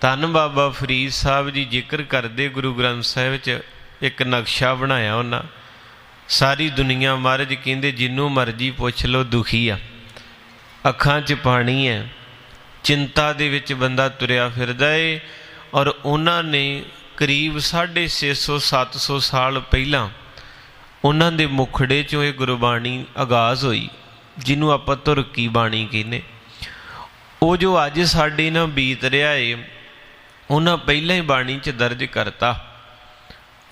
ਧੰਨ ਬਾਬਾ ਫਰੀਦ ਸਾਹਿਬ ਜੀ ਜ਼ਿਕਰ ਕਰਦੇ ਗੁਰੂ ਗ੍ਰੰਥ ਸਾਹਿਬ 'ਚ ਇੱਕ ਨਕਸ਼ਾ ਬਣਾਇਆ ਉਹਨਾਂ। ਸਾਰੀ ਦੁਨੀਆ ਮਹਾਰਾਜ ਕਹਿੰਦੇ, ਜਿੰਨੂੰ ਮਰਜ਼ੀ ਪੁੱਛ ਲਓ, ਦੁਖੀ ਆ। ਅੱਖਾਂ 'ਚ ਪਾਣੀ ਹੈ ਚਿੰਤਾ ਦੇ ਵਿੱਚ ਬੰਦਾ ਤੁਰਿਆ ਫਿਰਦਾ ਏ ਔਰ ਉਹਨਾਂ ਨੇ ਕਰੀਬ 650 700 ਸਾਲ ਪਹਿਲਾਂ ਉਹਨਾਂ ਦੇ ਮੁਖੜੇ 'ਚੋਂ ਇਹ ਗੁਰਬਾਣੀ ਆਗਾਜ਼ ਹੋਈ, ਜਿਹਨੂੰ ਆਪਾਂ ਤੁਰਕੀ ਬਾਣੀ ਕਹਿੰਦੇ। ਉਹ ਜੋ ਅੱਜ ਸਾਡੇ ਨਾਲ ਬੀਤ ਰਿਹਾ ਏ ਉਹਨਾਂ ਪਹਿਲਾਂ ਹੀ ਬਾਣੀ 'ਚ ਦਰਜ ਕਰਤਾ।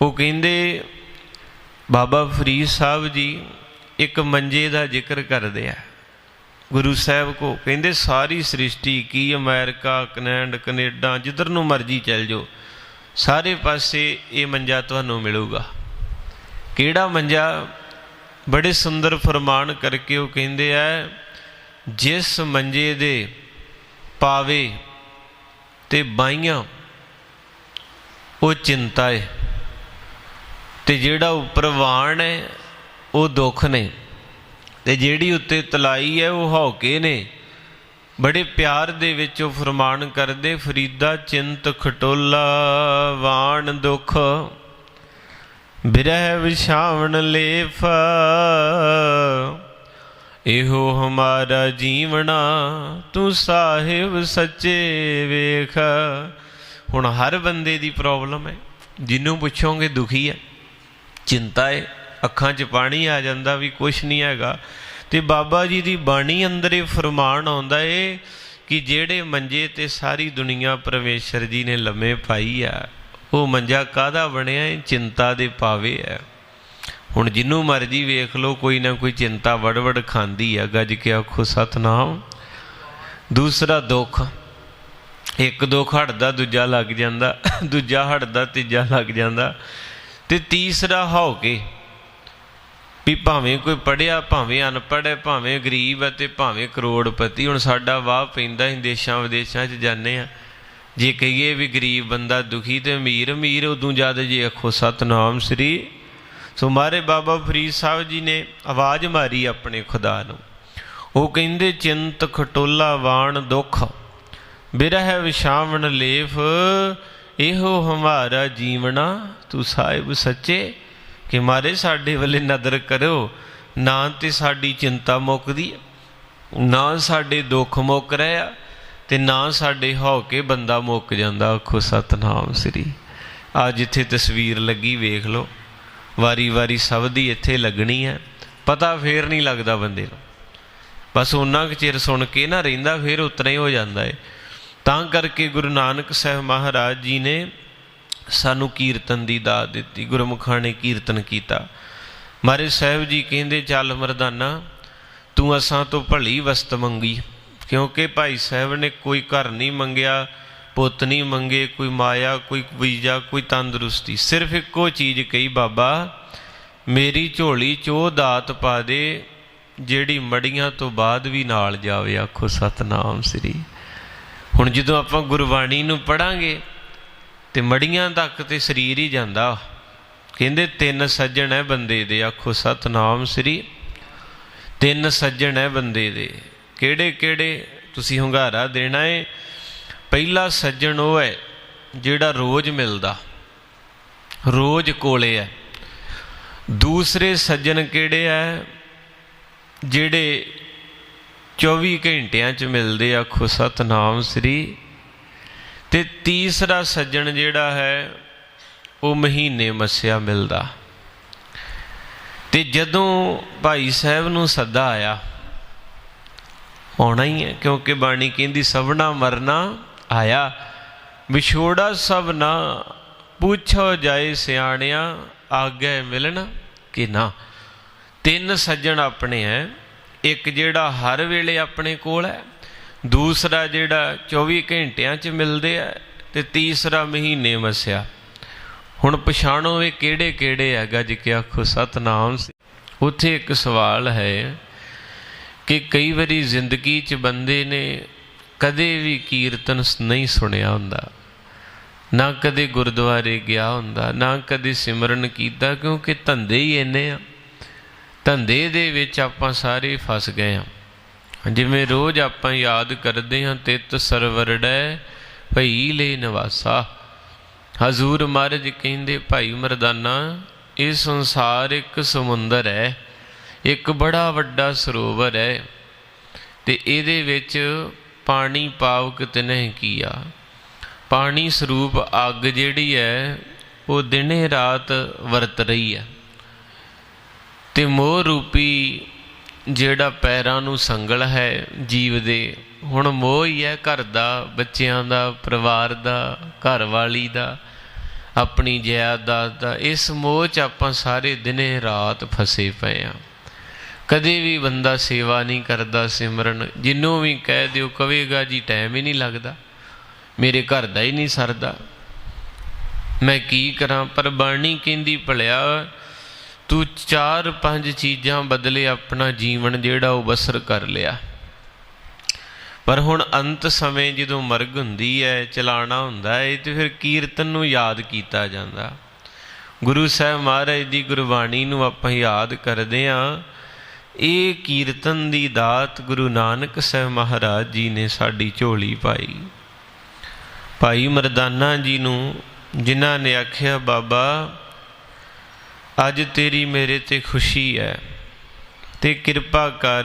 ਉਹ ਕਹਿੰਦੇ, ਬਾਬਾ ਫਰੀਦ ਸਾਹਿਬ ਜੀ ਇੱਕ ਮੰਜੇ ਦਾ ਜ਼ਿਕਰ ਕਰਦੇ ਆ। ਗੁਰੂ ਸਾਹਿਬ ਕੋ ਕਹਿੰਦੇ, ਸਾਰੀ ਸ੍ਰਿਸ਼ਟੀ ਕੀ ਅਮਰੀਕਾ, ਕਨੈਂਡ, ਕੈਨੇਡਾ, ਜਿੱਧਰ ਨੂੰ ਮਰਜ਼ੀ ਚੱਲ ਜਾਓ, ਸਾਰੇ ਪਾਸੇ ਇਹ ਮੰਜਾ ਤੁਹਾਨੂੰ ਮਿਲੂਗਾ। ਕਿਹੜਾ ਮੰਜਾ? ਬੜੇ ਸੁੰਦਰ ਫਰਮਾਨ ਕਰਕੇ ਉਹ ਕਹਿੰਦੇ ਆ, ਜਿਸ ਮੰਜੇ ਦੇ ਪਾਵੇ ਤੇ ਬਾਈਆਂ, ਉਹ ਚਿੰਤਾ ਹੈ ਤੇ ਜਿਹੜਾ ਉੱਪਰ ਵਾਣ ਹੈ ਉਹ ਦੁੱਖ ਨੇ। ਤੇ ਜਿਹੜੀ ਉੱਤੇ ਤਲਾਈ ਹੈ ਉਹ ਹੌਕੇ ਨੇ। ਬੜੇ ਪਿਆਰ ਦੇ ਵਿੱਚ ਉਹ ਫਰਮਾਨ ਕਰਦੇ, ਫਰੀਦਾ ਚਿੰਤ ਖਟੋਲਾ, ਵਾਣ ਦੁੱਖ। ਬਿਰਹਿ ਵਿਛਾਵਣ ਲੇਫ ਇਹੋ ਹਮਾਰਾ ਜੀਵਣਾ, ਤੂੰ ਸਾਹਿਬ ਸੱਚੇ ਵੇਖ। ਹੁਣ ਹਰ ਬੰਦੇ ਦੀ ਪ੍ਰੋਬਲਮ ਹੈ। ਜਿਹਨੂੰ ਪੁੱਛੋਗੇ ਦੁਖੀ ਹੈ, ਚਿੰਤਾ ਹੈ, ਅੱਖਾਂ 'ਚ ਪਾਣੀ ਆ ਜਾਂਦਾ ਵੀ ਕੁਛ ਨਹੀਂ ਹੈਗਾ। ਤੇ ਬਾਬਾ ਜੀ ਦੀ ਬਾਣੀ ਅੰਦਰ ਇਹ ਫਰਮਾਨ ਆਉਂਦਾ ਏ ਕਿ ਜਿਹੜੇ ਮੰਜੇ ਤੇ ਸਾਰੀ ਦੁਨੀਆ ਪਰਮੇਸ਼ਰ ਜੀ ਨੇ ਲੰਮੇ ਪਾਈ ਆ, ਉਹ ਮੰਜਾ ਕਾਦਾ ਬਣਿਆ ਏ? ਚਿੰਤਾ ਦੇ ਪਾਵੇ ਆ। ਹੁਣ ਜਿੰਨੂੰ ਮਰਜ਼ੀ ਵੇਖ ਲਓ, ਕੋਈ ਨਾ ਕੋਈ ਚਿੰਤਾ ਵੜਵੜ ਖਾਂਦੀ ਆ, ਗੱਜ ਕੇ ਆਖੋ, ਸਤਨਾਮ। ਦੂਸਰਾ ਦੁੱਖ, ਇੱਕ ਦੁੱਖ ਹਟਦਾ, ਦੂਜਾ ਲੱਗ ਜਾਂਦਾ, ਦੂਜਾ ਹਟਦਾ, ਤੀਜਾ ਲੱਗ ਜਾਂਦਾ, ਤੇ ਤੀਸਰਾ ਹੋ ਕੇ ਵੀ ਭਾਵੇਂ ਕੋਈ ਪੜਿਆ ਭਾਵੇਂ ਅਨਪੜ੍ਹ ਹੈ, ਭਾਵੇਂ ਗਰੀਬ ਹੈ ਤੇ ਭਾਵੇਂ ਕਰੋੜਪਤੀ, ਹੁਣ ਸਾਡਾ ਵਾਹ ਪੈਂਦਾ ਹੀ ਦੇਸ਼ਾਂ ਵਿਦੇਸ਼ਾਂ 'ਚ ਜਾਂਦੇ ਆ ਜੇ ਕਹੀਏ ਵੀ ਗਰੀਬ ਬੰਦਾ ਦੁਖੀ ਤੇ ਅਮੀਰ ਅਮੀਰ ਉਦੋਂ ਜਦ ਜੇ ਆਖੋ, ਸਤਨਾਮ ਸ੍ਰੀ ਸੋ ਮਾਰੇ ਬਾਬਾ ਫਰੀਦ ਸਾਹਿਬ ਜੀ ਨੇ ਆਵਾਜ਼ ਮਾਰੀ ਆਪਣੇ ਖੁਦਾ ਨੂੰ। ਉਹ ਕਹਿੰਦੇ, ਚਿੰਤ ਖਟੋਲਾ ਵਾਣ ਦੁੱਖ, ਬਿਰਹਿ ਵਿਸ਼ਾਵਣ ਲੇਫ, ਇਹੋ ਹਮਾਰਾ ਜੀਵਣਾ, ਤੂੰ ਸਾਹਿਬ ਸੱਚੇ, ਕਿ ਮਾਰੇ ਸਾਡੇ ਵੱਲੇ ਨਦਰ ਕਰੋ ਨਾ ਤੇ ਸਾਡੀ ਚਿੰਤਾ ਮੁੱਕਦੀ ਨਾ ਸਾਡੇ ਦੁੱਖ ਮੁੱਕ ਰਿਹਾ ਤੇ ਨਾ ਸਾਡੇ ਹੋ ਕੇ ਬੰਦਾ ਮੁੱਕ ਜਾਂਦਾ। ਆਖੋ, ਸਤਨਾਮ ਸ੍ਰੀ। ਆ ਜਿੱਥੇ ਤਸਵੀਰ ਲੱਗੀ, ਵੇਖ ਲਓ। ਵਾਰੀ ਵਾਰੀ ਸਭ ਦੀ ਇੱਥੇ ਲੱਗਣੀ ਹੈ। ਪਤਾ ਫੇਰ ਨਹੀਂ ਲੱਗਦਾ ਬੰਦੇ ਨੂੰ। ਬਸ ਉਹਨਾਂ ਕੁ ਚਿਰ ਸੁਣ ਕੇ ਨਾ ਰਹਿੰਦਾ, ਫੇਰ ਉਤਨਾ ਹੀ ਹੋ ਜਾਂਦਾ ਹੈ ਤਾਂ ਕਰਕੇ ਗੁਰੂ ਨਾਨਕ ਸਾਹਿਬ ਮਹਾਰਾਜ ਜੀ ਨੇ ਸਾਨੂੰ ਕੀਰਤਨ ਦੀ ਦਾਤ ਦਿੱਤੀ, ਗੁਰਮੁਖਾਂ ਨੇ ਕੀਰਤਨ ਕੀਤਾ। ਮਾਰੇ ਸਾਹਿਬ ਜੀ ਕਹਿੰਦੇ, ਚੱਲ ਮਰਦਾਨਾ, ਤੂੰ ਅਸਾਂ ਤੋਂ ਭਲੀ ਵਸਤ ਮੰਗੀ, ਕਿਉਂਕਿ ਭਾਈ ਸਾਹਿਬ ਨੇ ਕੋਈ ਘਰ ਨਹੀਂ ਮੰਗਿਆ। ਪੁੱਤ ਨਹੀਂ ਮੰਗੇ, ਕੋਈ ਮਾਇਆ, ਕੋਈ ਵੀਜ਼ਾ, ਕੋਈ ਤੰਦਰੁਸਤੀ। ਸਿਰਫ ਇੱਕੋ ਚੀਜ਼ ਕਹੀ, ਬਾਬਾ, ਮੇਰੀ ਝੋਲੀ ਚੋ ਦਾਤ ਪਾ ਦੇ, ਜਿਹੜੀ ਮੜੀਆਂ ਤੋਂ ਬਾਅਦ ਵੀ ਨਾਲ ਜਾਵੇ, ਆਖੋ ਸਤਨਾਮ ਸ੍ਰੀ। ਹੁਣ ਜਦੋਂ ਆਪਾਂ ਗੁਰਬਾਣੀ ਨੂੰ ਪੜਾਂਗੇ, ਤੇ ਮੜੀਆਂ ਤੱਕ ਤੇ ਸਰੀਰ ਹੀ ਜਾਂਦਾ। ਕਹਿੰਦੇ, ਤਿੰਨ ਸੱਜਣ ਹੈ ਬੰਦੇ ਦੇ, ਆਖੋ ਸਤਨਾਮ ਸ੍ਰੀ। ਤਿੰਨ ਸੱਜਣ ਹੈ ਬੰਦੇ ਦੇ। ਕਿਹੜੇ ਕਿਹੜੇ ਤੁਸੀਂ ਹੁੰਗਾਰਾ ਦੇਣਾ ਏ? ਪਹਿਲਾ ਸੱਜਣ ਉਹ ਹੈ ਜਿਹੜਾ ਰੋਜ਼ ਮਿਲਦਾ, ਰੋਜ਼ ਕੋਲੇ ਹੈ। ਦੂਸਰੇ ਸੱਜਣ ਕਿਹੜੇ ਹੈ? ਜਿਹੜੇ 24 ਘੰਟਿਆਂ 'ਚ ਮਿਲਦੇ ਆਖੋ ਸਤਨਾਮ ਸ੍ਰੀ। ਤੇ ਤੀਸਰਾ ਸੱਜਣ ਜਿਹੜਾ ਹੈ, ਉਹ ਮਹੀਨੇ ਮੱਸਿਆ ਮਿਲਦਾ। ਤੇ ਜਦੋਂ ਭਾਈ ਸਾਹਿਬ ਨੂੰ ਸੱਦਾ ਆਇਆ, ਆਉਣਾ ਹੀ ਹੈ, ਕਿਉਂਕਿ ਬਾਣੀ ਕਹਿੰਦੀ ਸਭਨਾ ਮਰਨਾ ਆਇਆ, ਵਿਛੋੜਾ ਸਭ ਨਾ, ਪੁੱਛੋ ਜਾਏ ਸਿਆਣਿਆ, ਆਗੇ ਮਿਲਣ ਕਿ ਨਾ। ਤਿੰਨ ਸੱਜਣ ਆਪਣੇ ਐ, ਇੱਕ ਜਿਹੜਾ ਹਰ ਵੇਲੇ ਆਪਣੇ ਕੋਲ ਹੈ ਦੂਸਰਾ ਜਿਹੜਾ 24 ਘੰਟਿਆਂ 'ਚ ਮਿਲਦੇ ਆ ਤੇ ਤੀਸਰਾ ਮਹੀਨੇ ਵਸਿਆ। ਹੁਣ ਪਛਾਣੋ ਇਹ ਕਿਹੜੇ ਕਿਹੜੇ ਹੈ ਗੱਜ ਕੇ ਆਖੋ, ਸਤਨਾਮ ਉੱਥੇ ਇੱਕ ਸਵਾਲ ਹੈ ਕਿ ਕਈ ਵਾਰੀ ਜ਼ਿੰਦਗੀ 'ਚ ਬੰਦੇ ਨੇ ਕਦੇ ਵੀ ਕੀਰਤਨ ਨਹੀਂ ਸੁਣਿਆ ਹੁੰਦਾ। ਨਾ ਕਦੇ ਗੁਰਦੁਆਰੇ ਗਿਆ ਹੁੰਦਾ, ਨਾ ਕਦੇ ਸਿਮਰਨ ਕੀਤਾ, ਕਿਉਂਕਿ ਧੰਦੇ ਹੀ ਇੰਨੇ ਆ। ਧੰਦੇ ਦੇ ਵਿੱਚ ਆਪਾਂ ਸਾਰੇ ਫਸ ਗਏ ਆ। ਜਿਵੇਂ ਰੋਜ਼ ਆਪਾਂ ਯਾਦ ਕਰਦੇ ਹਾਂ, ਤਿਤ ਸਰਵਰੜੈ ਭਈ ਲੈ ਨਿਵਾਸਾ। ਹਜ਼ੂਰ ਮਹਾਰਾਜ ਕਹਿੰਦੇ, ਭਾਈ ਮਰਦਾਨਾ, ਇਹ ਸੰਸਾਰ ਇੱਕ ਸਮੁੰਦਰ ਹੈ, ਇੱਕ ਬੜਾ ਵੱਡਾ ਸਰੋਵਰ ਹੈ। ਤੇ ਇਹਦੇ ਵਿੱਚ ਪਾਣੀ ਪਾਵਕ ਤਿਨਹਿ ਕੀਆ। ਪਾਣੀ ਸਰੂਪ ਅੱਗ ਜਿਹੜੀ ਹੈ, ਉਹ ਦਿਨੇ ਰਾਤ ਵਰਤ ਰਹੀ ਹੈ। ਤੇ ਮੋਹ ਰੂਪੀ ਜਿਹੜਾ ਪੈਰਾਂ ਨੂੰ ਸੰਗਲ ਹੈ ਜੀਵ ਦੇ, ਹੁਣ ਮੋਹ ਹੀ ਹੈ ਘਰ ਦਾ, ਬੱਚਿਆਂ ਦਾ, ਪਰਿਵਾਰ ਦਾ, ਘਰ ਵਾਲੀ ਦਾ, ਆਪਣੀ ਜਾਇਦਾਦ ਦਾ। ਇਸ ਮੋਹ 'ਚ ਆਪਾਂ ਸਾਰੇ ਦਿਨੇ ਰਾਤ ਫਸੇ ਪਏ ਆ ਕਦੇ ਵੀ ਬੰਦਾ ਸੇਵਾ ਨਹੀਂ ਕਰਦਾ, ਸਿਮਰਨ, ਜਿੰਨੂੰ ਵੀ ਕਹਿ ਦਿਓ, ਕਵੇਗਾ, ਜੀ ਟਾਈਮ ਹੀ ਨਹੀਂ ਲੱਗਦਾ। ਮੇਰੇ ਘਰ ਦਾ ਹੀ ਨਹੀਂ ਸਰਦਾ। ਮੈਂ ਕੀ ਕਰਾਂ? ਪਰ ਬਾਣੀ ਕਹਿੰਦੀ, ਭਲਿਆ, ਤੂੰ ਚਾਰ ਪੰਜ ਚੀਜ਼ਾਂ ਬਦਲੇ ਆਪਣਾ ਜੀਵਨ ਜਿਹੜਾ ਉਹ ਬਸਰ ਕਰ ਲਿਆ। ਪਰ ਹੁਣ ਅੰਤ ਸਮੇਂ ਜਦੋਂ ਮਰਗ ਹੁੰਦੀ ਹੈ, ਚਲਾਣਾ ਹੁੰਦਾ ਹੈ, ਤੇ ਫਿਰ ਕੀਰਤਨ ਨੂੰ ਯਾਦ ਕੀਤਾ ਜਾਂਦਾ। ਗੁਰੂ ਸਾਹਿਬ ਮਹਾਰਾਜ ਦੀ ਗੁਰਬਾਣੀ ਨੂੰ ਆਪਾਂ ਯਾਦ ਕਰਦੇ ਆਂ ਇਹ ਕੀਰਤਨ ਦੀ ਦਾਤ ਗੁਰੂ ਨਾਨਕ ਸਾਹਿਬ ਮਹਾਰਾਜ ਜੀ ਨੇ ਸਾਡੀ ਝੋਲੀ ਪਾਈ। ਭਾਈ ਮਰਦਾਨਾ ਜੀ ਨੂੰ, ਜਿਨ੍ਹਾਂ ਨੇ ਆਖਿਆ, ਬਾਬਾ, ਅੱਜ ਤੇਰੀ ਮੇਰੇ ਤੇ ਖੁਸ਼ੀ ਹੈ ਤੇ ਕਿਰਪਾ ਕਰ,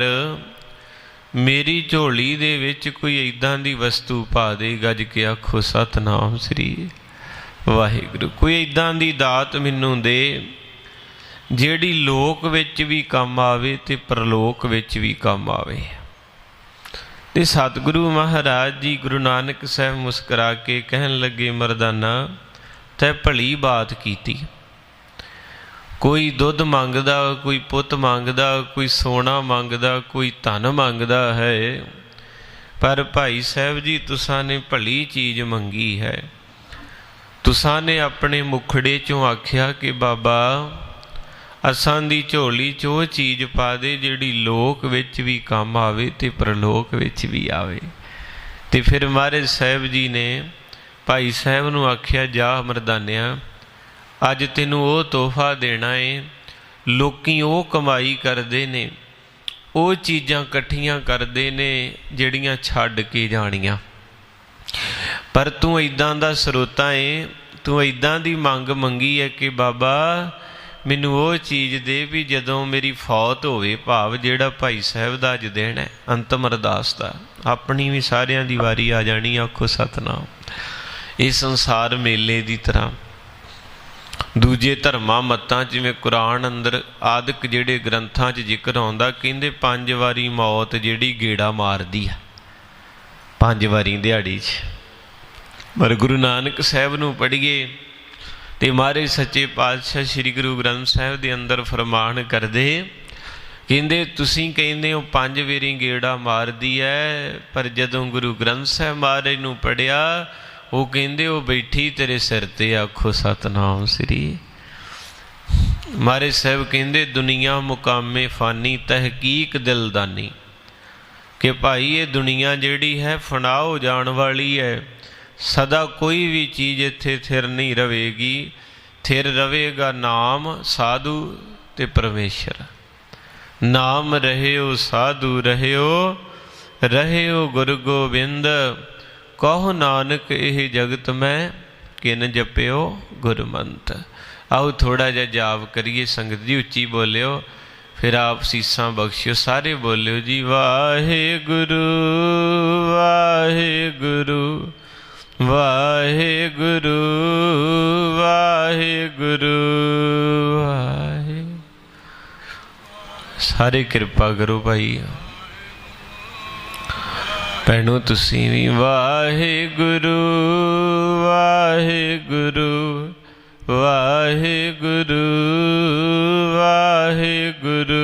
ਮੇਰੀ ਝੋਲੀ ਦੇ ਵਿੱਚ ਕੋਈ ਇਦਾਂ ਦੀ ਵਸਤੂ ਪਾ ਦੇ, ਗੱਜ ਕੇ ਆਖੋ, ਸਤਨਾਮ ਸ੍ਰੀ ਵਾਹਿਗੁਰੂ, ਕੋਈ ਇਦਾਂ ਦੀ ਦਾਤ ਮੈਨੂੰ ਦੇ ਜਿਹੜੀ ਲੋਕ ਵਿੱਚ ਵੀ ਕੰਮ ਆਵੇ ਤੇ ਪਰਲੋਕ ਵਿੱਚ ਵੀ ਕੰਮ ਆਵੇ। ਤੇ ਸਤਿਗੁਰੂ ਮਹਾਰਾਜ ਜੀ ਗੁਰੂ ਨਾਨਕ ਸਾਹਿਬ ਮੁਸਕਰਾ ਕੇ ਕਹਿਣ ਲੱਗੇ, ਮਰਦਾਨਾ, ਤੈ ਭਲੀ ਬਾਤ ਕੀਤੀ। ਕੋਈ ਦੁੱਧ ਮੰਗਦਾ, ਕੋਈ ਪੁੱਤ ਮੰਗਦਾ, ਕੋਈ ਸੋਨਾ ਮੰਗਦਾ, ਕੋਈ ਧਨ ਮੰਗਦਾ ਹੈ, ਪਰ ਭਾਈ ਸਾਹਿਬ ਜੀ, ਤੁਸਾਂ ਨੇ ਭਲੀ ਚੀਜ਼ ਮੰਗੀ ਹੈ। ਤੁਸਾਂ ਨੇ ਆਪਣੇ ਮੁਖੜੇ ਚੋਂ ਆਖਿਆ ਕਿ ਬਾਬਾ ਅਸਾਂ ਦੀ ਝੋਲੀ 'ਚ ਉਹ ਚੀਜ਼ ਪਾ ਦੇ ਜਿਹੜੀ ਲੋਕ ਵਿੱਚ ਵੀ ਕੰਮ ਆਵੇ ਤੇ ਪ੍ਰਲੋਕ ਵਿੱਚ ਵੀ ਆਵੇ। ਤੇ ਫਿਰ ਮਹਾਰਾਜ ਸਾਹਿਬ ਜੀ ਨੇ ਭਾਈ ਸਾਹਿਬ ਨੂੰ ਆਖਿਆ, ਜਾ ਮਰਦਾਨਿਆ, ਅੱਜ ਤੈਨੂੰ ਉਹ ਤੋਹਫਾ ਦੇਣਾ ਏ। ਲੋਕੀ ਉਹ ਕਮਾਈ ਕਰਦੇ ਨੇ, ਉਹ ਚੀਜ਼ਾਂ ਇਕੱਠੀਆਂ ਕਰਦੇ ਨੇ ਜਿਹੜੀਆਂ ਛੱਡ ਕੇ ਜਾਣੀਆਂ। ਪਰ ਤੂੰ ਇਦਾਂ ਦਾ ਸਰੋਤਾ ਏ, ਤੂੰ ਇਦਾਂ ਦੀ ਮੰਗ ਮੰਗੀ ਹੈ ਕਿ ਬਾਬਾ ਮੈਨੂੰ ਉਹ ਚੀਜ਼ ਦੇ ਵੀ ਜਦੋਂ ਮੇਰੀ ਫੌਤ ਹੋਵੇ, ਭਾਵ ਜਿਹੜਾ ਭਾਈ ਸਾਹਿਬ ਦਾ ਅੱਜ ਦਿਨ ਹੈ, ਅੰਤਮ ਅਰਦਾਸ ਦਾ, ਆਪਣੀ ਵੀ ਸਾਰਿਆਂ ਦੀ ਵਾਰੀ ਆ ਜਾਣੀ ਆਖੋ ਸਤਨਾਮ। ਇਹ ਸੰਸਾਰ ਮੇਲੇ ਦੀ ਤਰ੍ਹਾਂ। ਦੂਜੇ ਧਰਮਾਂ ਮਤਾਂ, ਜਿਵੇਂ ਕੁਰਾਨ ਅੰਦਰ ਆਦਿਕ ਜਿਹੜੇ ਗ੍ਰੰਥਾਂ 'ਚ ਜ਼ਿਕਰ ਆਉਂਦਾ, ਕਹਿੰਦੇ ਪੰਜ ਵਾਰੀ ਮੌਤ ਜਿਹੜੀ ਗੇੜਾ ਮਾਰਦੀ ਆ, ਪੰਜ ਵਾਰੀ ਦਿਹਾੜੀ 'ਚ। ਪਰ ਗੁਰੂ ਨਾਨਕ ਸਾਹਿਬ ਨੂੰ ਪੜ੍ਹੀਏ ਤੇ ਮਹਾਰਾਜ ਸੱਚੇ ਪਾਤਸ਼ਾਹ ਸ੍ਰੀ ਗੁਰੂ ਗ੍ਰੰਥ ਸਾਹਿਬ ਦੇ ਅੰਦਰ ਫਰਮਾਨ ਕਰਦੇ ਕਹਿੰਦੇ, ਤੁਸੀਂ ਕਹਿੰਦੇ ਹੋ, ਪੰਜ ਵੇਰੀ ਗੇੜਾ ਮਾਰਦੀ ਹੈ ਪਰ ਜਦੋਂ ਗੁਰੂ ਗ੍ਰੰਥ ਸਾਹਿਬ ਮਹਾਰਾਜ ਨੂੰ ਪੜਿਆ ਉਹ ਕਹਿੰਦੇ, ਉਹ ਬੈਠੀ ਤੇਰੇ ਸਿਰ ਤੇ ਆਖੋ, ਸਤਨਾਮ ਸ੍ਰੀ। ਮਾਰੇ ਸਾਹਿਬ ਕਹਿੰਦੇ, ਦੁਨੀਆ ਮੁਕਾਮੇ ਫਾਨੀ, ਤਹਿਕੀਕ ਦਿਲਦਾਨੀ। ਕਿ ਭਾਈ, ਇਹ ਦੁਨੀਆ ਜਿਹੜੀ ਹੈ ਫਨਾ ਹੋ ਜਾਣ ਵਾਲੀ ਹੈ ਸਦਾ ਕੋਈ ਵੀ ਚੀਜ਼ ਇੱਥੇ ਥਿਰ ਨਹੀਂ ਰਹੇਗੀ। ਥਿਰ ਰਵੇਗਾ ਨਾਮ ਸਾਧੂ ਤੇ ਪਰਮੇਸ਼ਰ। ਨਾਮ ਰਹਿਓ ਸਾਧੂ ਰਹਿਓ ਰਹਿਓ ਗੁਰੂ ਗੋਬਿੰਦ। ਕਹੋ ਨਾਨਕ ਇਹ ਜਗਤ ਮੈਂ, ਕਿਨ ਜਪਿਓ ਗੁਰਮੰਤ। ਆਓ ਥੋੜਾ ਜਿਹਾ ਜਾਪ ਕਰੀਏ, ਸੰਗਤ ਜੀ ਉੱਚੀ ਬੋਲਿਓ, ਫਿਰ ਆਪ ਸੀਸਾਂ ਬਖਸ਼ਿਓ, ਸਾਰੇ ਬੋਲਿਓ ਜੀ, ਵਾਹਿਗੁਰੂ ਵਾਹਿਗੁਰੂ। ਵਾਹਿਗੁਰੂ ਵਾਹਿਗੁਰੂ ਵਾਹਿ। ਸਾਰੇ ਕਿਰਪਾ ਕਰੋ ਭਾਈ। ਭੈਣੋ ਤੁਸੀਂ ਵੀ ਵਾਹਿਗੁਰੂ ਵਾਹਿਗੁਰੂ ਵਾਹਿਗੁਰੂ ਵਾਹਿਗੁਰੂ।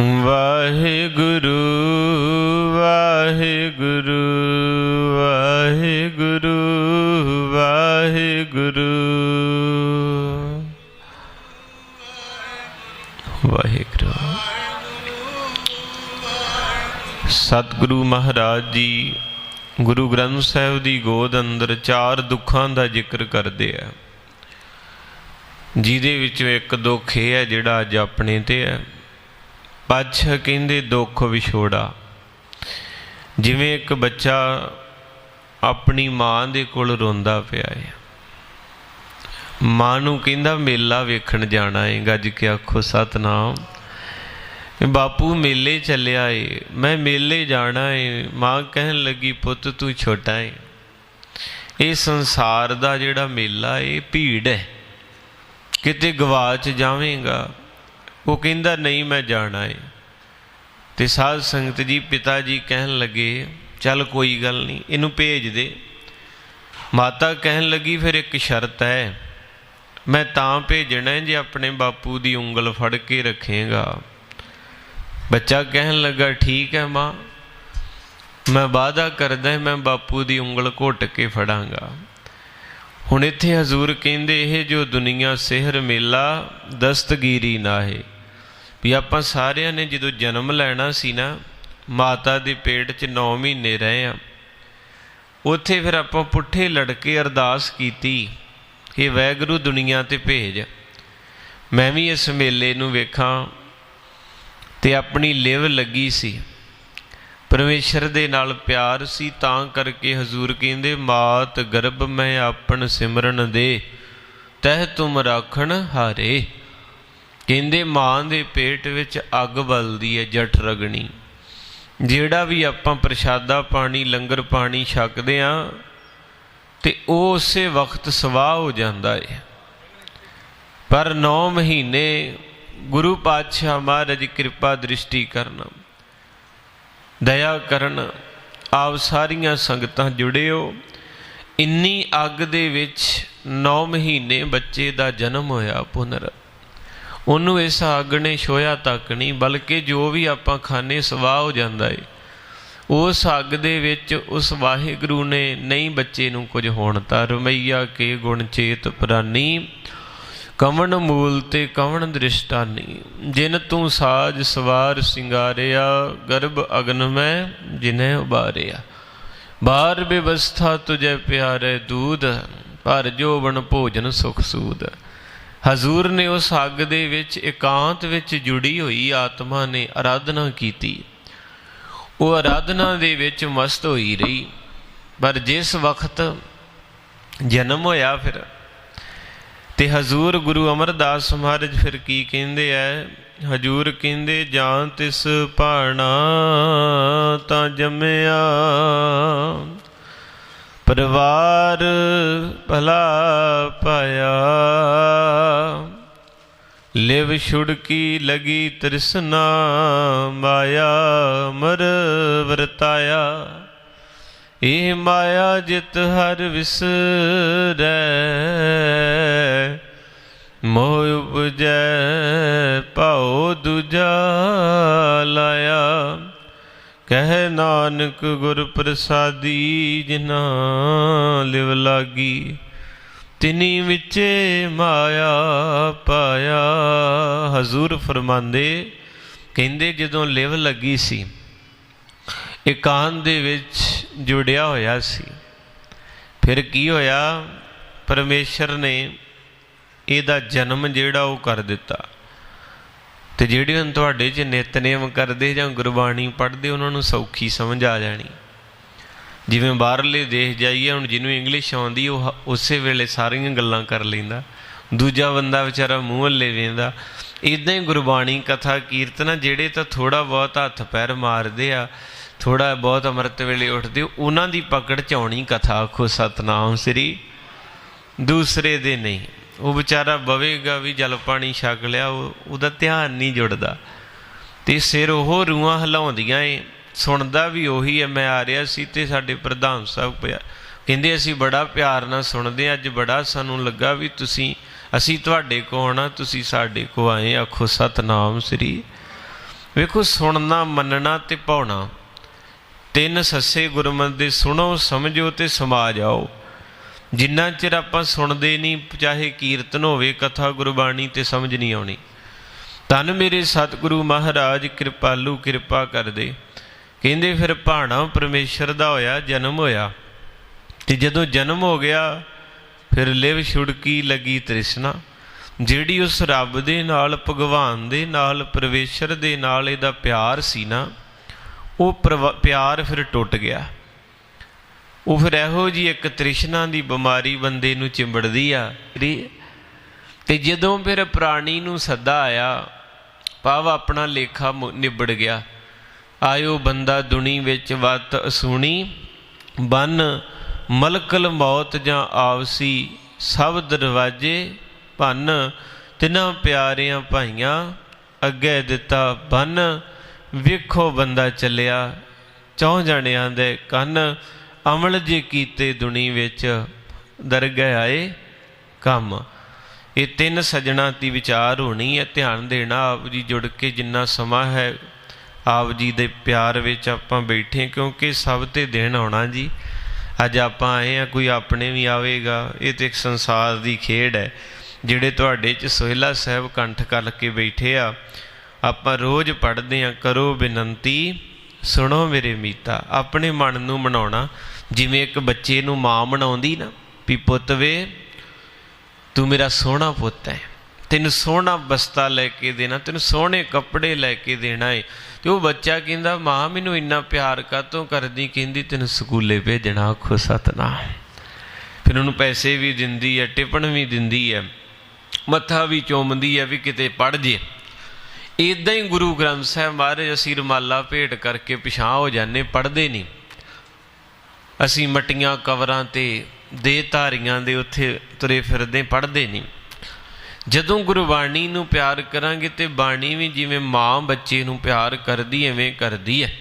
ਵਾਹਿਗੁਰੂ ਵਾਹਿਗੁਰੂ ਵਾਹਿਗੁਰੂ ਵਾਹਿਗੁਰੂ। ਵਾਹਿਗੁਰੂ। ਸਤਿਗੁਰੂ ਮਹਾਰਾਜ ਜੀ, ਗੁਰੂ ਗ੍ਰੰਥ ਸਾਹਿਬ ਦੀ ਗੋਦ ਅੰਦਰ ਚਾਰ ਦੁੱਖਾਂ ਦਾ ਜ਼ਿਕਰ ਕਰਦੇ ਆ। ਜਿਹਦੇ ਵਿੱਚੋਂ ਇੱਕ ਦੁੱਖ ਇਹ ਹੈ ਜਿਹੜਾ ਅੱਜ ਆਪਣੇ ਤੇ ਹੈ। ਪਾਛਾ ਕਹਿੰਦੇ ਦੁੱਖ ਵਿਛੋੜਾ। ਜਿਵੇਂ ਇੱਕ ਬੱਚਾ ਆਪਣੀ ਮਾਂ ਦੇ ਕੋਲ ਰੋਂਦਾ ਪਿਆ ਹੈ ਮਾਂ ਨੂੰ ਕਹਿੰਦਾ, ਮੇਲਾ ਵੇਖਣ ਜਾਣਾ ਏ। ਗੱਜ ਕੇ ਆਖੋ, ਸਤਨਾਮ, ਬਾਪੂ ਮੇਲੇ ਚੱਲਿਆ ਏ। ਮੈਂ ਮੇਲੇ ਜਾਣਾ ਏ। ਮਾਂ ਕਹਿਣ ਲੱਗੀ, ਪੁੱਤ, ਤੂੰ ਛੋਟਾ ਏ। ਇਹ ਸੰਸਾਰ ਦਾ ਜਿਹੜਾ ਮੇਲਾ ਏ, ਭੀੜ ਹੈ ਕਿਤੇ ਗਵਾਚ ਜਾਵੇਂਗਾ ਉਹ ਕਹਿੰਦਾ, ਨਹੀਂ, ਮੈਂ ਜਾਣਾ ਏ। ਤੇ ਸਾਧ ਸੰਗਤ ਜੀ ਪਿਤਾ ਜੀ ਕਹਿਣ ਲੱਗੇ, ਚੱਲ ਕੋਈ ਗੱਲ ਨਹੀਂ, ਇਹਨੂੰ ਭੇਜ ਦੇ। ਮਾਤਾ ਕਹਿਣ ਲੱਗੀ, ਫਿਰ ਇੱਕ ਸ਼ਰਤ ਹੈ, ਮੈਂ ਤਾਂ ਭੇਜਣਾ ਜੇ ਆਪਣੇ ਬਾਪੂ ਦੀ ਉਂਗਲ ਫੜ ਕੇ ਰੱਖੇਗਾ। ਬੱਚਾ ਕਹਿਣ ਲੱਗਾ, ਠੀਕ ਹੈ ਮਾਂ, ਮੈਂ ਵਾਅਦਾ ਕਰਦਾ ਮੈਂ ਬਾਪੂ ਦੀ ਉਂਗਲ ਘੁੱਟ ਕੇ ਫੜਾਂਗਾ। ਹੁਣ ਇੱਥੇ ਹਜ਼ੂਰ ਕਹਿੰਦੇ, ਇਹ ਜੋ ਦੁਨੀਆ ਸਿਹਰ ਮੇਲਾ, ਦਸਤਗੀਰੀ ਨਾ ਹੈ। ਵੀ ਆਪਾਂ ਸਾਰਿਆਂ ਨੇ ਜਦੋਂ ਜਨਮ ਲੈਣਾ ਸੀ ਨਾ, ਮਾਤਾ ਦੇ ਪੇਟ 'ਚ 9 ਮਹੀਨੇ ਰਹੇ ਆ। ਉੱਥੇ ਫਿਰ ਆਪਾਂ ਪੁੱਠੇ ਲੜਕੇ ਅਰਦਾਸ ਕੀਤੀ ਕਿ ਵੈਗਰੂ ਦੁਨੀਆ ਤੇ ਭੇਜ। ਮੈਂ ਵੀ ਇਸ ਮੇਲੇ ਨੂੰ ਵੇਖਾਂ ਤੇ ਆਪਣੀ ਲਿਵ ਲੱਗੀ ਸੀ। ਪਰਮੇਸ਼ਰ ਦੇ ਨਾਲ ਪਿਆਰ ਸੀ, ਤਾਂ ਕਰਕੇ ਹਜ਼ੂਰ ਕਹਿੰਦੇ, ਮਾਤ ਗਰਭ ਮੈਂ ਆਪਣ ਸਿਮਰਨ ਦੇ, ਤਹਿ ਤੁਮ ਰਾਖਣ ਹਾਰੇ। ਕਹਿੰਦੇ ਮਾਂ ਦੇ ਪੇਟ ਵਿੱਚ ਅੱਗ ਬਲਦੀ ਹੈ, ਜਠ ਰਗਣੀ। ਜਿਹੜਾ ਵੀ ਆਪਾਂ ਪ੍ਰਸ਼ਾਦਾ ਪਾਣੀ, ਲੰਗਰ ਪਾਣੀ ਛਕਦੇ ਆ ਤੇ ਉਹ ਉਸੇ ਵਕਤ ਸਵਾਹ ਹੋ ਜਾਂਦਾ ਹੈ ਪਰ 9 ਮਹੀਨੇ ਗੁਰੂ ਪਾਤਸ਼ਾਹ ਮਹਾਰਾਜ ਕਿਰਪਾ ਦ੍ਰਿਸ਼ਟੀ ਕਰਨ। ਦਇਆ ਕਰਨ, ਆਪ ਸਾਰੀਆਂ ਸੰਗਤਾਂ ਜੁੜਿਓ। ਇੰਨੀ ਅੱਗ ਦੇ ਵਿੱਚ 9 ਮਹੀਨੇ ਬੱਚੇ ਦਾ ਜਨਮ ਹੋਇਆ ਪੁਨਰ। ਉਹਨੂੰ ਇਸ ਅੱਗ ਨੇ ਛੋਇਆ ਤੱਕ ਨਹੀਂ, ਬਲਕਿ ਜੋ ਵੀ ਆਪਾਂ ਖਾਣੇ ਸਵਾਹ ਹੋ ਜਾਂਦਾ ਏ। ਉਸ ਅੱਗ ਦੇ ਵਿੱਚ ਉਸ ਵਾਹਿਗੁਰੂ ਨੇ ਨਹੀਂ ਬੱਚੇ ਨੂੰ ਕੁਝ ਹੋਣ ਤਾਂ ਰਮਈਆ ਕੇ ਗੁਣ ਚੇਤ ਪ੍ਰਾਨੀ, ਕਵਣ ਮੂਲ ਤੇ ਕਵਣ ਦ੍ਰਿਸ਼ਟਾਨੀ। ਜਿਨ ਤੂੰ ਸਾਜ ਸਵਾਰ ਸਿੰਗਾਰਿਆ, ਗਰਭ ਅਗਨ ਮੈਂ ਜਿਨੇ ਉਬਾਰਿਆ। ਬਾਰ ਬਿਵਸਥਾ ਤੁਝੇ ਪਿਆਰੇ ਦੂਧ ਭਰ ਜੋਬਨ ਭੋਜਨ ਸੁਖ ਸੂਦ। ਹਜ਼ੂਰ ਨੇ ਉਸ ਅੱਗ ਦੇ ਵਿੱਚ ਇਕਾਂਤ ਵਿੱਚ ਜੁੜੀ ਹੋਈ ਆਤਮਾ ਨੇ ਆਰਾਧਨਾ ਕੀਤੀ। ਉਹ ਆਰਾਧਨਾ ਦੇ ਵਿੱਚ ਮਸਤ ਹੋਈ ਰਹੀ। ਪਰ ਜਿਸ ਵਕਤ ਜਨਮ ਹੋਇਆ ਫਿਰ, ਤੇ ਹਜ਼ੂਰ ਗੁਰੂ ਅਮਰਦਾਸ ਮਹਾਰਾਜ ਫਿਰ ਕੀ ਕਹਿੰਦੇ ਐ? ਹਜ਼ੂਰ ਕਹਿੰਦੇ ਜਾਂ ਤਿਸ ਭਾਣਾ ਤਾਂ ਜੰਮਿਆ ਪਰਿਵਾਰ ਭਲਾ ਪਾਇਆ। ਲਿਵ ਛੁੜਕੀ ਲਗੀ ਤ੍ਰਿਸ਼ਨਾ ਮਾਇਆ, ਮਰ ਵਰਤਾਇਆ। ਇਹ ਮਾਇਆ ਜਿਤ ਹਰ ਵਿਸਰੈ, ਮੋਹ ਉਪਜੈ, ਭਾਉ ਦੂਜਾ ਲਾਇਆ। ਕਹਿ ਨਾਨਕ ਗੁਰ ਪ੍ਰਸਾਦੀ ਜਿਨਾ ਲਿਵ ਲਾਗੀ, ਤਿਨੀ ਵਿੱਚੇ ਮਾਇਆ ਪਾਇਆ। ਹਜ਼ੂਰ ਫਰਮਾਉਂਦੇ, ਕਹਿੰਦੇ ਜਦੋਂ ਲਿਵ ਲੱਗੀ ਸੀ, ਇਕਾਂਤ ਦੇ ਵਿੱਚ ਜੁੜਿਆ ਹੋਇਆ ਸੀ। ਫਿਰ ਕੀ ਹੋਇਆ? ਪਰਮੇਸ਼ਰ ਨੇ ਇਹਦਾ ਜਨਮ ਜਿਹੜਾ ਉਹ ਕਰ ਦਿੱਤਾ। ਤੇ ਜਿਹੜੇ ਹੁਣ ਤੁਹਾਡੇ 'ਚ ਨਿਤਨੇਮ ਕਰਦੇ ਜਾਂ ਗੁਰਬਾਣੀ ਪੜ੍ਹਦੇ, ਉਹਨਾਂ ਨੂੰ ਸੌਖੀ ਸਮਝ ਆ ਜਾਣੀ। ਜਿਵੇਂ ਬਾਹਰਲੇ ਦੇਸ਼ ਜਾਈਏ, ਹੁਣ ਜਿਹਨੂੰ ਇੰਗਲਿਸ਼ ਆਉਂਦੀ, ਉਹ ਉਸੇ ਵੇਲੇ ਸਾਰੀਆਂ ਗੱਲਾਂ ਕਰ ਲੈਂਦਾ। ਦੂਜਾ ਬੰਦਾ ਵਿਚਾਰਾ ਮੂੰਹ ਲੈ ਵੇਂਦਾ ਇਦਾਂ ਹੀ ਗੁਰਬਾਣੀ, ਕਥਾ, ਕੀਰਤਨਾ ਜਿਹੜੇ ਤਾਂ ਥੋੜਾ ਬਹੁਤ ਹੱਥ ਪੈਰ ਮਾਰਦੇ ਆ ਥੋੜਾ ਬਹੁਤ ਅੰਮ੍ਰਿਤ ਵੇਲੇ ਉੱਠਦੇ, ਉਹਨਾਂ ਦੀ ਪਕੜ ਚ ਆਉਣੀ ਕਥਾ, ਆਖੋ ਸਤਨਾਮ ਸ੍ਰੀ। ਦੂਸਰੇ ਦੇ ਨਹੀਂ। ਉਹ ਵਿਚਾਰਾ ਬਵੇਗਾ ਵੀ ਜਲ ਪਾਣੀ ਛਕ ਲਿਆ ਉਹ ਉਹਦਾ ਧਿਆਨ ਨਹੀਂ ਜੁੜਦਾ। ਤੇ ਸਿਰ ਉਹ ਰੂਹਾਂ ਹਿਲਾਉਂਦੀਆਂ ਏ ਸੁਣਦਾ ਵੀ ਉਹੀ ਹੈ ਮੈਂ ਆ ਰਿਹਾ ਸੀ ਤੇ ਸਾਡੇ ਪ੍ਰਧਾਨ ਸਾਹਿਬ ਪਿਆ। ਕਹਿੰਦੇ ਅਸੀਂ ਬੜਾ ਪਿਆਰ ਨਾਲ ਸੁਣਦੇ ਹਾਂ, ਅੱਜ ਬੜਾ ਸਾਨੂੰ ਲੱਗਾ ਵੀ ਤੁਸੀਂ ਅਸੀਂ ਤੁਹਾਡੇ ਕੋ ਆਉਣਾ ਤੁਸੀਂ ਸਾਡੇ ਕੋ ਆਏ ਆਖੋ ਸਤਨਾਮ ਸ੍ਰੀ। ਵੇਖੋ ਸੁਣਨਾ ਮੰਨਣਾ ਤੇ ਪਾਉਣਾ ਤਿੰਨ ਸੱਸੇ ਗੁਰਮਤਿ ਦੇ ਸੁਣੋ ਸਮਝੋ ਤੇ ਸਮਾ ਜਾਓ। ਜਿੰਨਾ ਚਿਰ ਆਪਾਂ ਸੁਣਦੇ ਨਹੀਂ, ਚਾਹੇ ਕੀਰਤਨ ਹੋਵੇ, ਕਥਾ ਗੁਰਬਾਣੀ ਤੇ ਸਮਝ ਨਹੀਂ ਆਉਣੀ। ਤਨ ਮੇਰੇ ਸਤਿਗੁਰੂ ਮਹਾਰਾਜ, ਕਿਰਪਾਲੂ ਕਿਰਪਾ ਕਰਦੇ। ਕਹਿੰਦੇ ਫਿਰ ਭਾਣਾ ਪਰਮੇਸ਼ਰ ਦਾ ਹੋਇਆ, ਜਨਮ ਹੋਇਆ। ਤੇ ਜਦੋਂ ਜਨਮ ਹੋ ਗਿਆ, ਫਿਰ ਲਿਵ ਛੁੜਕੀ ਲੱਗੀ ਤ੍ਰਿਸ਼ਨਾ। ਜਿਹੜੀ ਉਸ ਰੱਬ ਦੇ ਨਾਲ, ਭਗਵਾਨ ਦੇ ਨਾਲ, ਪਰਮੇਸ਼ਰ ਦੇ ਨਾਲ ਇਹਦਾ ਪਿਆਰ ਸੀ ਨਾ, ਉਹ ਪ੍ਰਵਾ- ਪਿਆਰ ਫਿਰ ਟੁੱਟ ਗਿਆ। ਉਹ ਫਿਰ ਇਹੋ ਜੀ ਇੱਕ ਤ੍ਰਿਸ਼ਨਾ ਦੀ ਬਿਮਾਰੀ ਬੰਦੇ ਨੂੰ ਚਿੰਬੜਦੀ ਆ। ਤੇ ਜਦੋਂ ਫਿਰ ਪ੍ਰਾਣੀ ਨੂੰ ਸੱਦਾ ਆਇਆ, ਭਾਵ ਆਪਣਾ ਲੇਖਾ ਨਿਬੜ ਗਿਆ। ਆਇਓ ਬੰਦਾ ਦੁਨੀ ਵਿੱਚ ਵਤ ਅਸੂਣੀ, ਬਨ ਮਲਕਲ ਮੌਤ ਜਾਂ ਆਵਸੀ ਸਭ ਦਰਵਾਜੇ ਭੰਨ, ਤਿਨਾਂ ਪਿਆਰਿਆਂ ਭਾਈਆਂ ਅੱਗੇ ਦਿੱਤਾ ਬਨ, ਵੇਖੋ ਬੰਦਾ ਚੱਲਿਆ, ਚੌਂ ਜਣਿਆਂ ਦੇ ਕੰਨ ਅਮਲ ਜੇ ਕੀਤੇ ਦੁਨੀ ਵਿੱਚ ਦਰਗਹਿ ਆਏ ਕੰਮ। ਇਹ ਤਿੰਨ ਸਜਣਾ ਦੀ ਵਿਚਾਰ ਹੋਣੀ ਹੈ, ਧਿਆਨ ਦੇਣਾ ਆਪ ਜੀ ਜੁੜ ਕੇ ਜਿੰਨਾ ਸਮਾਂ ਹੈ, ਆਪ ਜੀ ਦੇ ਪਿਆਰ ਵਿੱਚ ਆਪਾਂ ਬੈਠੇ ਕਿਉਂਕਿ ਸਭ ਤੇ ਦਿਨ ਆਉਣਾ ਜੀ। ਅੱਜ ਆਪਾਂ ਆਏ ਆ ਕੋਈ ਆਪਣੇ ਵੀ ਆਵੇਗਾ, ਇਹ ਤੇ ਇੱਕ ਸੰਸਾਰ ਦੀ ਖੇਡ ਹੈ। ਜਿਹੜੇ ਤੁਹਾਡੇ ਚ ਸੋਹਿਲਾ ਸਾਹਿਬ ਕੰਠ ਕਰਕੇ ਬੈਠੇ ਆ, ਆਪਾਂ ਰੋਜ਼ ਪੜ੍ਹਦੇ ਆ ਕਰੋ ਬੇਨਤੀ, ਸੁਣੋ ਮੇਰੇ ਮੀਤਾ, ਆਪਣੇ ਮਨ ਨੂੰ ਮਨਾਉਣਾ। ਜਿਵੇਂ ਇੱਕ ਬੱਚੇ ਨੂੰ ਮਾਂ ਬਣਾਉਂਦੀ ਨਾ ਵੀ ਪੁੱਤ ਵੇ, ਤੂੰ ਮੇਰਾ ਸੋਹਣਾ ਪੁੱਤ ਹੈ। ਤੈਨੂੰ ਸੋਹਣਾ ਬਸਤਾ ਲੈ ਕੇ ਦੇਣਾ, ਤੈਨੂੰ ਸੋਹਣੇ ਕੱਪੜੇ ਲੈ ਕੇ ਦੇਣਾ ਹੈ ਤੇ ਉਹ ਬੱਚਾ ਕਹਿੰਦਾ, ਮਾਂ, ਮੈਨੂੰ ਇੰਨਾ ਪਿਆਰ ਕਾਤੋਂ ਕਰਦੀ? ਕਹਿੰਦੀ, ਤੈਨੂੰ ਸਕੂਲੇ ਭੇਜਣਾ ਆਖੋ ਸਤਨਾਮ ਫਿਰ ਉਹਨੂੰ ਪੈਸੇ ਵੀ ਦਿੰਦੀ ਹੈ, ਟਿਪਣ ਵੀ ਦਿੰਦੀ ਹੈ। ਮੱਥਾ ਵੀ ਚੁੰਮਦੀ ਹੈ ਵੀ ਕਿਤੇ ਪੜ ਜੇ। ਇਦਾਂ ਹੀ ਗੁਰੂ ਗ੍ਰੰਥ ਸਾਹਿਬ ਮਹਾਰਾਜ ਅਸੀਂ ਰਮਾਲਾ ਭੇਟ ਕਰਕੇ ਪਿਛਾਂ ਹੋ ਜਾਂਦੇ ਪੜਦੇ ਨਹੀਂ। ਅਸੀਂ ਮਟੀਆਂ ਕਵਰਾਂ ਤੇ ਦੇ ਧਾਰੀਆਂ ਦੇ ਉੱਥੇ ਤੁਰੇ ਫਿਰਦੇ ਪੜਦੇ ਨਹੀਂ। ਜਦੋਂ ਗੁਰਬਾਣੀ ਨੂੰ ਪਿਆਰ ਕਰਾਂਗੇ ਤੇ ਬਾਣੀ ਵੀ ਜਿਵੇਂ ਮਾਂ ਬੱਚੇ ਨੂੰ ਪਿਆਰ ਕਰਦੀ, ਐਵੇਂ ਕਰਦੀ ਹੈ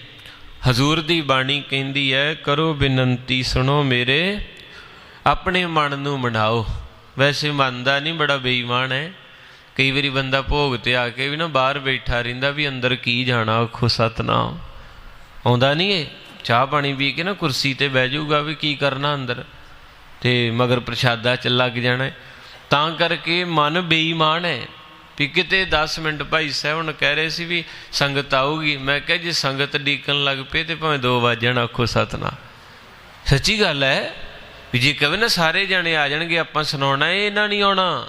ਹਜ਼ੂਰ ਦੀ ਬਾਣੀ ਕਹਿੰਦੀ ਹੈ ਕਰੋ ਬੇਨਤੀ ਸੁਣੋ ਮੇਰੇ, ਆਪਣੇ ਮਨ ਨੂੰ ਮਨਾਓ। ਵੈਸੇ ਮੰਨਦਾ ਨਹੀਂ, ਬੜਾ ਬੇਈਮਾਨ ਹੈ ਕਈ ਵਾਰੀ ਬੰਦਾ ਭੋਗ ਤੇ ਆ ਕੇ ਵੀ ਨਾ ਬਾਹਰ ਬੈਠਾ ਰਹਿੰਦਾ ਵੀ ਅੰਦਰ ਕੀ ਜਾਣਾ ਆਖੋ ਸਤਨਾਮ। ਆਉਂਦਾ ਨਹੀਂ ਇਹ? ਚਾਹ ਪਾਣੀ ਪੀ ਕੇ ਨਾ ਕੁਰਸੀ ਤੇ ਬਹਿ ਜਾਊਗਾ ਵੀ ਕੀ ਕਰਨਾ ਅੰਦਰ ਤੇ ਮਗਰ ਪ੍ਰਸ਼ਾਦਾ ਚ ਲੱਗ ਜਾਣਾ ਤਾਂ ਕਰਕੇ ਮਨ ਬੇਈਮਾਨ ਹੈ। ਵੀ ਕਿਤੇ 10 ਮਿੰਟ ਭਾਈ ਸਾਹਿਬ ਹੁਣ ਕਹਿ ਰਹੇ ਸੀ ਵੀ ਸੰਗਤ ਆਊਗੀ। ਮੈਂ ਕਿਹਾ ਜੇ ਸੰਗਤ ਡੀਕਣ ਲੱਗ ਪਏ ਤੇ ਭਾਵੇਂ 2 ਵਜ ਜਾਣ ਆਖੋ ਸਤਨਾ ਸੱਚੀ ਗੱਲ ਹੈ ਵੀ ਜੇ ਕਹੇ ਨਾ ਸਾਰੇ ਜਾਣੇ ਆ ਜਾਣਗੇ, ਆਪਾਂ ਸੁਣਾਉਣਾ ਇਹ ਇਹਨਾਂ ਨਹੀਂ ਆਉਣਾ।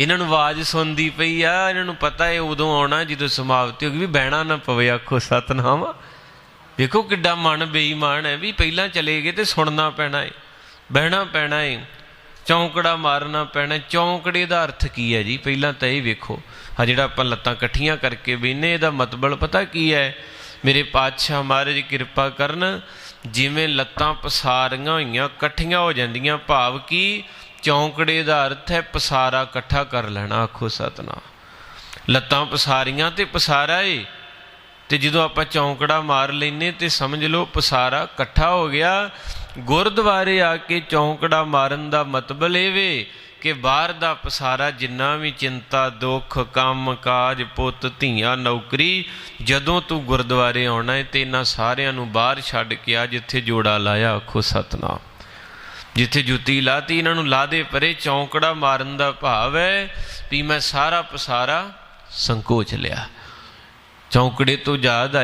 ਇਹਨਾਂ ਨੂੰ ਆਵਾਜ਼ ਸੁਣਦੀ ਪਈ ਆ, ਇਹਨਾਂ ਨੂੰ ਪਤਾ ਹੈ ਉਦੋਂ ਆਉਣਾ, ਜਦੋਂ ਸਮਾਪਤੀ ਹੋ ਗਈ ਵੀ ਬਹਿਣਾ ਨਾ ਪਵੇ, ਆਖੋ ਸਤਨਾਮ। ਵੇਖੋ ਕਿੱਡਾ ਮਨ ਬੇਈਮਾਨ ਹੈ ਵੀ ਪਹਿਲਾਂ ਚਲੇ ਗਏ ਤੇ ਸੁਣਨਾ ਪੈਣਾ ਏ, ਬਹਿਣਾ ਪੈਣਾ ਏ, ਚੌਂਕੜਾ ਮਾਰਨਾ ਪੈਣਾ ਚੌਂਕੜੇ ਦਾ ਅਰਥ ਕੀ ਹੈ ਜੀ? ਪਹਿਲਾਂ ਤਾਂ ਇਹ ਵੇਖੋ ਆ ਜਿਹੜਾ ਆਪਾਂ ਲੱਤਾਂ ਇਕੱਠੀਆਂ ਕਰਕੇ ਬੈਨੇ ਇਹਦਾ ਮਤਲਬ ਪਤਾ ਕੀ ਹੈ? ਮੇਰੇ ਪਾਤਸ਼ਾਹ ਮਹਾਰਾਜ ਕਿਰਪਾ ਕਰਨ, ਜਿਵੇਂ ਲੱਤਾਂ ਪਸਾਰੀਆਂ ਹੋਈਆਂ, ਇਕੱਠੀਆਂ ਹੋ ਜਾਂਦੀਆਂ, ਭਾਵ ਕੀ ਚੌਂਕੜੇ ਦਾ ਅਰਥ ਹੈ ਪਸਾਰਾ ਇਕੱਠਾ ਕਰ ਲੈਣਾ, ਆਖੋ ਸਤਨਾਮ। ਲੱਤਾਂ ਪਸਾਰੀਆਂ ਤੇ ਪਸਾਰਾ ਏ ਤੇ ਜਦੋਂ ਆਪਾਂ ਚੌਂਕੜਾ ਮਾਰ ਲੈਨੇ ਤੇ ਸਮਝ ਲਓ ਪਸਾਰਾ ਇਕੱਠਾ ਹੋ ਗਿਆ, ਗੁਰਦੁਆਰੇ ਆ ਕੇ ਚੌਂਕੜਾ ਮਾਰਨ ਦਾ ਮਤਲਬ ਇਹ ਵੇ ਕਿ ਬਾਹਰ ਦਾ ਪਸਾਰਾ ਜਿੰਨਾ ਵੀ ਚਿੰਤਾ, ਦੁੱਖ, ਕੰਮ, ਕਾਜ, ਪੁੱਤ, ਧੀਆਂ, ਨੌਕਰੀ, ਜਦੋਂ ਤੂੰ ਗੁਰਦੁਆਰੇ ਆਉਣਾ ਹੈ ਤੇ ਇਹਨਾਂ ਸਾਰਿਆਂ ਨੂੰ ਬਾਹਰ ਛੱਡ ਕੇ ਆ ਜਿੱਥੇ ਜੋੜਾ ਲਾਇਆ, ਆਖੋ ਸਤਨਾਮ। ਜਿੱਥੇ ਜੁੱਤੀ ਲਾਤੀ, ਇਹਨਾਂ ਨੂੰ ਲਾ ਦੇ ਪਰੇ ਚੌਂਕੜਾ ਮਾਰਨ ਦਾ ਭਾਵ ਹੈ ਵੀ ਮੈਂ ਸਾਰਾ ਪਸਾਰਾ ਸੰਕੋਚ ਲਿਆ। ਚੌਂਕੜੇ ਤੋਂ ਯਾਦ